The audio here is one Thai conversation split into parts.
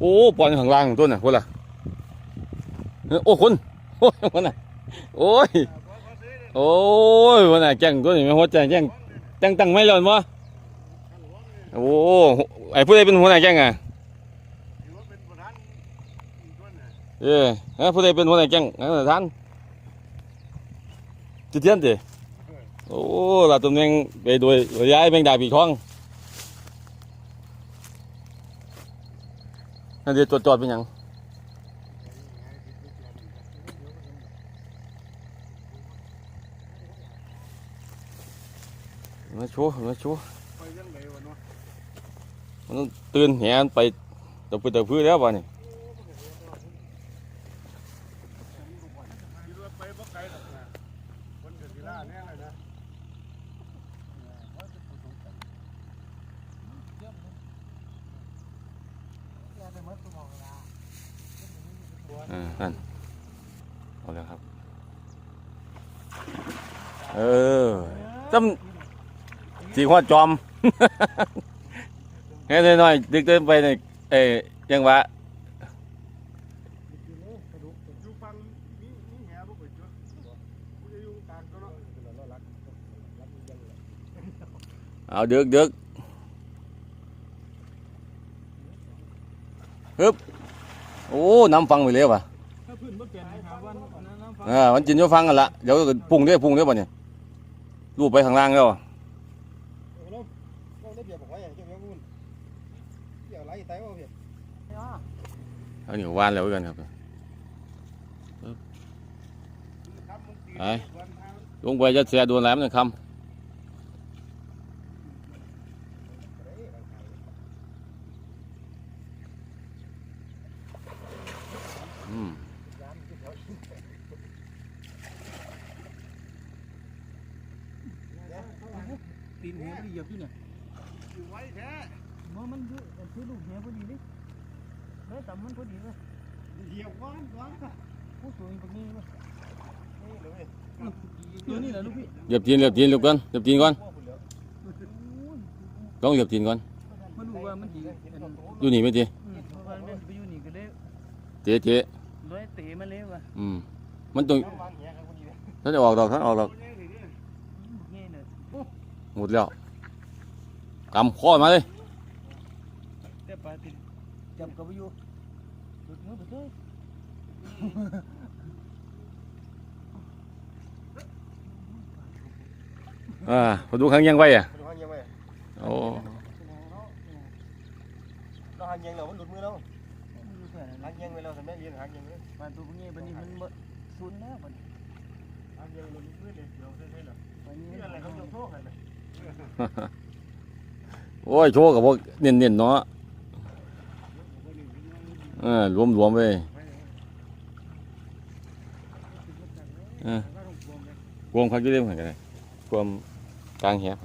โอ้ปอนอยู่ข้างล่างของต้นน่ะคนละโอ้คนโอ้ยคนน่ะโอ้ยโอ้ยคนน่ะแจ้งตัวนี้ไม่หัวใจแจ้งแจ้งตั้งไม่หล่นวะโอ้ไอ้ผู้ใดเป็นหัวหน้าแจ้งอะเออเอ้ผู้ใดเป็นหัวหน้าแจ้งนั่นน่ะท่านจิตเทียนดิโอ้เราตำแหน่งไปโดยย้ายแมงดาปีกทอง นั่นเดี๋ยวจอดจอดเป็นหยังมาชัวมาชัวไปยังไงวะเนาะมันต้องตื่นแหนไปตะพื้นตะพื้นแล้วบ่นี่ คิดว่าไปบ่ไกลหรอกนะคนกับศิลาแน่เลยนะ อ่านั่นเอาแล้วครับ เออจำสีหัวจอม แค่น้อยๆดึกเดินไปในเอ้ยยังวะอยู่ฟังนี่นี่แหบ่ไปจ้ะกูจะอยู่กลางก็เนาะเอาดึกดึกฮึบโอ้น้ำฟังไปเลยว่ะถ้าพื้นบ่เปลี่ยนนะครับวันนั้นน้ำฟังเออมันจินอยู่ฟังกันละเดี๋ยวก็พุ่งเด้อพุ่งเด้อบ่เนี่ย รูปไปข้างล่างแล้วเราได้เบียร์บอาอย่างเจ้าเบี้ยวุ่นเบี้ยว่าเบียร์เอานี่วานแล้วกันครับครับมึงไปวันทางลงไปจะเสียโดนแหลมหนึ่งคำ แหพอดีเหยียบอยู่เนี่ยอยู่ไว้แท้มันมันคือคือลูกแหพอดีนี่แล้วต่ำมันพอดีเลยเหยียบก้อนก้อนก็ผู้สูงแบบนี้เลยนี่เลยตัวนี้แหละลูกพี่เหยียบตีนเหยียบตีนลูกก่อนเหยียบตีนก่อนต้องเหยียบตีนก่อนมันรู้ว่ามันดีอยู่นี่ไหมทีเพราะว่ามันไปอยู่นี่ก็เลยเจ๊เจ๊ร้อยเตะมาเลยว่ะอืมมันต้องวางเงี้ยครับคนนี้เลยท่านจะออกดอกท่านออกดอก เนี่ยนี่นี่ เงี้ยเนี่ย หมดแล้วกำข้อมาเลยแต่ปลาติดจับกับไปอยู่หลุดมือไปเลยอ่าพอดูครั้งยังไว้อะดูหันยังไงโอ้เราหันยังเรามันหลุดมือเรามันอยู่แค่นั้นหันยังไปเราทำแม่เลี้ยงหันยังเลยปลาตัวพวกนี้บันนี้มันบ่ซุนแล้วบัดนี้อันเดียวหลุดมือเลยเดี๋ยวใช่ๆเหรอบัดนี้นี่อะไรเขาจะโทษกันเลย โอ้ย โชว์กับพวกเน้นๆเนาะเออรวมๆไปเออรวมคักยี่เล่มเหมือนกันเลยรวมกลางแหบ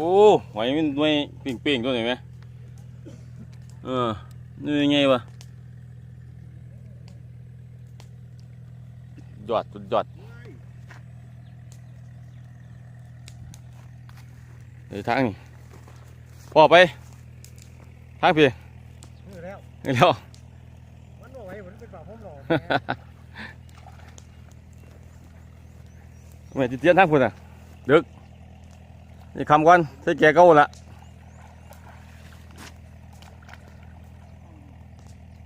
โอ้หอยมันหน่วยปิ่งๆตัวไหนไหมเออนี่ยังไงวะยอดสุดยอดเดี๋ยวทางนี่พ่อไปทางพี่มือแล้วนี่แล้วมันบอกไว้ผมเป็นฝ่าผมหล่อแม่ติเตียนทางพุ่นอะดึก นี่คำก่อนใส่แกเก่าละ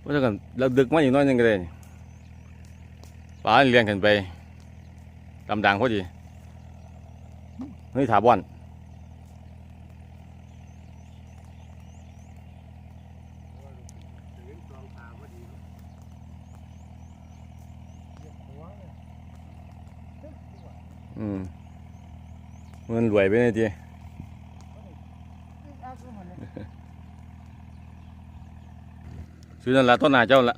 เท่าจะกันเราดึกมาอีกหน้อยนึงก็ได้ปลาเลี้ยงขึ้นไปตำดังพอดีเฮ้ยถาบอนอืม มันรวยไปเลยทีซื้อนั่นละต้นหนาเจ้าละ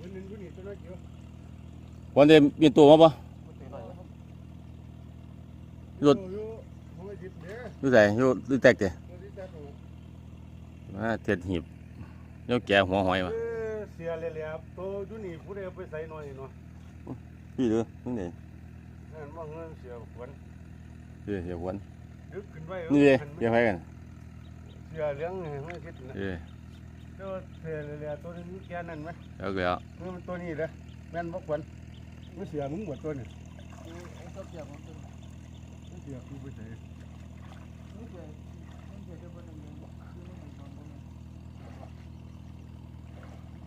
วันนึงผู้นี้ตัวน้อยเดียววันเดียวมีตัวมาปะรถอยู่ห้องไอ้ดิบเนี่ยดูใส่ดูดูแตกเตะตั วที่จะถูกมาเจ็ดหีบเจ้าแก่หัวหอยวะเออเสียเลยเลยครับตัวอยู่นี่ผู้ใดเอาไปใส่หน่อยเนาะพี่ดูนี่เด็นั่นว่าเงินเสียขวัญเดี๋ยวเดี๋ยววันดึกขึ้นไว้นี่เด้มันเดี๋ยวไปกันเสียเลี้ยงให้ไม่คิดนะเดี๋ยวตัวเสียเลยเลยตัวนี้แกนั่นไหมเดี๋ยวเดี๋ยวเมื่อมันตัวนี้เลยแม่นบ่ขวัญมันเสียมึงหมดตัวนี่มันเสียกูไปใส่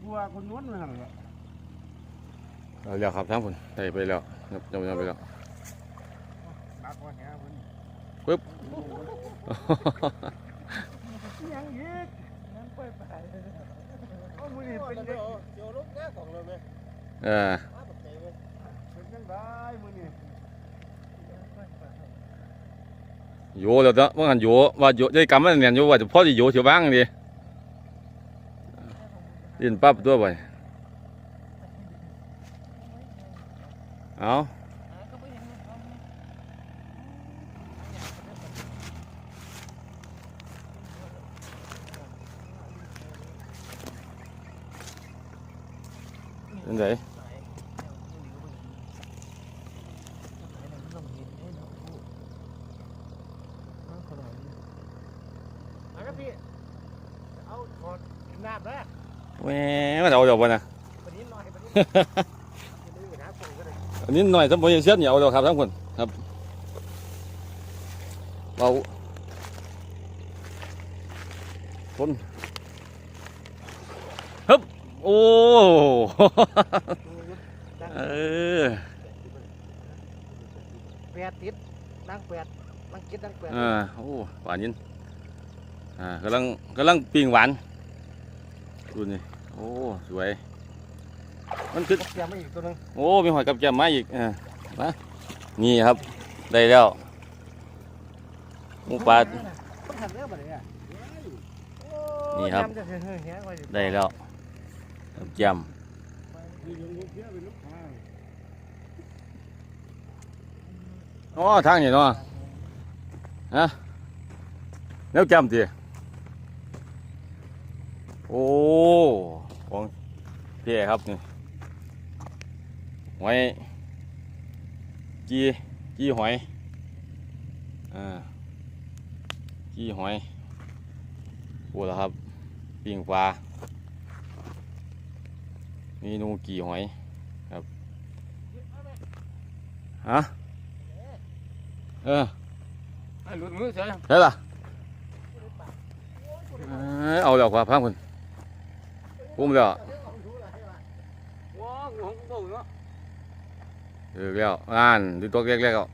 กูว่าคนนู้นมันหันละเอาแล้วครับทั้งคนได้ไปแล้วยับยับยับไปแล้วนักว่าแหมันปึ๊บยังอีกนั่นไปไปเอามือนี่เป็นเด็กเดี๋ยวลงแก้ของเราไหมเออมาตกใจไหมเป็นยังไงมือนี่โยแล้วเนาะว่างันโยว่าโยได้กำมันเนี่ยโยว่าจะพ่อจะโยเถียวบ้างดิ ยินปั๊บตัวไปเอาเป็นไงเอาครับพี่เอาถอดน้ำนะ แหมมันเอาเดี๋ยวไปนะวันนี้หน่อยวันนี้จะดื้อนะผมก็เลยอันนี้หน่อยสมบูรณ์เสียนเหนียวเดี๋ยวครับทั้งคนครับเบาคนฮึบโอ้เออแปดติดนั่งแปดนั่งคิดนั่งแปดอ่าโอ้หวานยินอ่ากำลังกำลังปิ้งหวาน ดูนี่โอ้สวย มันคือเสียมาอีกตัวหนึงโอ้มีหอยกับแก้มมาอีกอ่ามานี่ครับ ได้แล้วหมูปลาต้องทำเรื่องแบบนี้อะนี่ครับโอ้ยำจะเฮ้ยๆแหงไว้อยู่ได้แล้วกับแก้มนี่ยังลูกเพี้ยเป็นลูกค้าอ๋อทางนี้เนาะฮะแล้วแก้มตี โอ้ของเท่ครับนี่หอยจีจีหอยอ่าจีหอยโอ้แล้วครับปิ้งปลาเมนูกี่หอยครับฮะเออไอ้หลุดมือใช่ใช่ล่ะเอ้ยเอาแล้วครับพังคุณ ปุ้มแล้วว้าวของกูเนาะเออแล้วอ่านดูตัวแรกๆแล้ว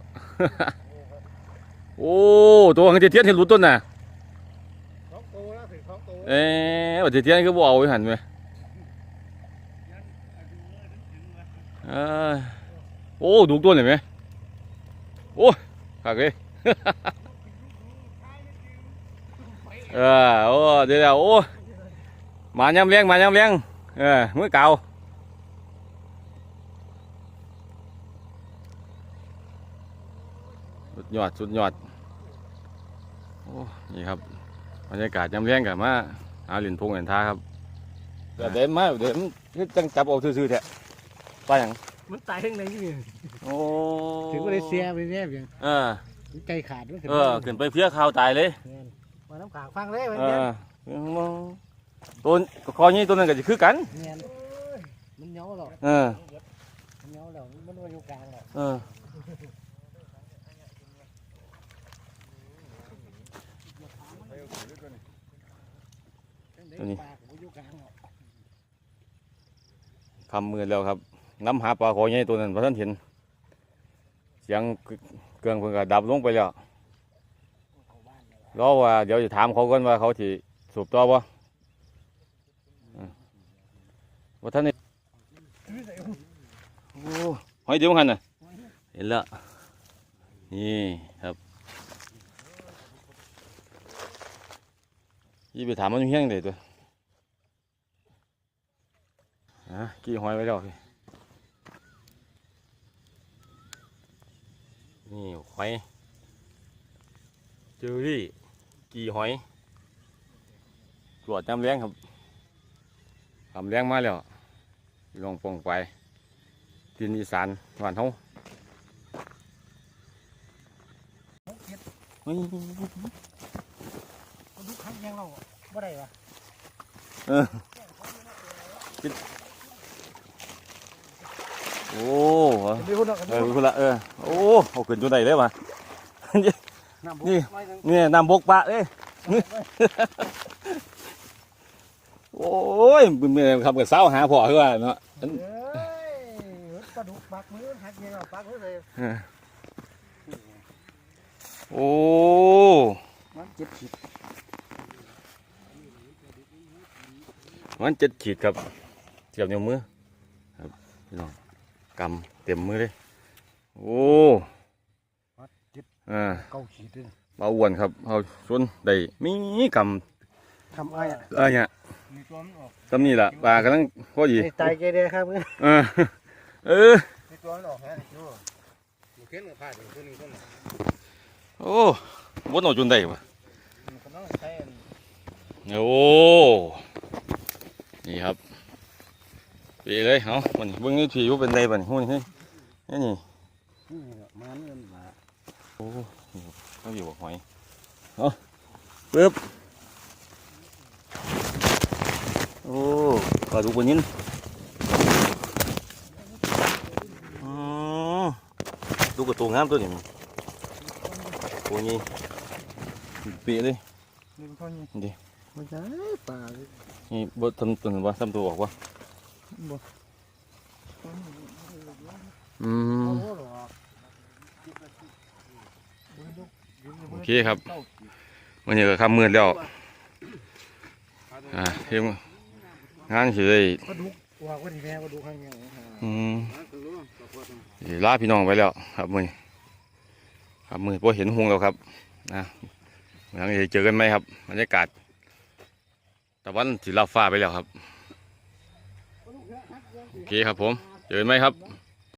โอ้ตัวของ มเอ้ยโอ้ดูตัวหน่อยไหมโอ้ยหักเลยเออโอ้เดี๋ยวๆโอ้มายำเลี้ยงมายำเลี้ยงเออมือเก่าสุดยอดสุดยอดโอ้นี่ครับบรรยากาศยำเลี้ยงกับมาหาหลินพงเห็นท่าครับเดี๋ยวเดี๋ยวมาเดี๋ยวมันคือจังจับเอาซื่อๆแท้ไปหยังมันตายทั้งในนี่โอ้ถึงก็เลยเสียไปแน่เพียงเออใจขาดด้วยเออขึ้นไปเพี้ยข่าวตายเลยมาน้ำขางฟังเลยวันเอนี้อ ตัวคอนี้ตัวนั้นก็จะคือกันเนียนมันเหนียวหรอกเออมันเหนียวแล้วมันมาอยู่กลางแล้วเออตัวนี้ปลาผมอยู่กลางเอาคำมือแล้วครับน้ำหาปลาขอใหญ่ตัวนั้นพระท่านเห็น เสียงเครื่องเพิ่งก็ดับลงไปแล้วเข้าบ้านเลยรอว่าเดี๋ยวจะถามเขาก่อนว่าเขาที่สูบต่อบ่อ่า ว่าท่านนี่โอ้หอยเดียวกันน่ะเห็นล้วนี่ครับยี่ไปถามมันอยู่เฮียงเลยตัวอะกี่หอยไว้แล้วพี่นี่หอยเจอรี่กี่หอยตรวจน้ำแรงครับทำแรงมาแล้ว ลงปองไปดินอีสานหวานเฮาเฮ้ยเอาดูครั้งยังเราบ่ได้ปะโอ้เดี๋ยวคนละเออคุณละเออโอ้เอาขึ้นจุดไหนเลยมาน้ำบุกนี่ไว้ทั้งนี่น้ำบกปลาเอ้ย โอ้ยมึงเนี่ยครับกับสาวหาพ่อคือว่าเนาะเอ้ยปลาดุกปักมือหักยังเอาปักไว้เลยโอ้มันเจ็บขีดมันเจ็ดขีดครับเทียบนิ้วมือครับพี่น้องกำเต็มมือเลยโอ้อ่าเก้าขีดเลยเบาอ้วนครับเอาส่วนได้มีกทำอะไรอะำเอ้ยเนี่ย มีตัวมันออกตำนี่ล่ะปลากำลังพอดีไอ้ตายแกเดียครับเพื่อนเออเออมีตัวมันออกแค่นี้ดูมันเข้นกับพาดอยู่ตัวนี้ตัวนี้โอ้วนเอาจนได้ปะมันก็ต้องใช้อันโอ้นี่ครับไปเลยเอามันเบิ่งนี่ทีว่าเป็นไรบ้านี่หุ่นเฮ้ยนี่นี่นี่แหละมันเงินบาทโอ้ต้องอยู่กับหอยเอาปึ๊บโอ้ ปลาดุกบนยินอืมดูกระตัวงามตัวนี้มันตัวนี้เปียเลยนี่มันเท่านี้นี่มันจะปลาเลยนี่บดทำตัวว่าทำตัวออกวะบ่อืมโอ้โหหรอกโอเคครับวันนี้ก็คำมืดแล้วอ่าเที่ย งงานสิได้ปลาดุกว่าคนที่แม่ปลาดุกข้างยังอืมตัวรู้ตัวพอตัวสิลาพี่น้องไปแล้ว ครับมือนี้ครับมือพอเห็นหงแล้วครับนะหลังจะเจอกันไหมครับบรรยากาศตะวันสีลับฟ้าไปแล้วครับโอเคครับผมเจอกันไหมครับ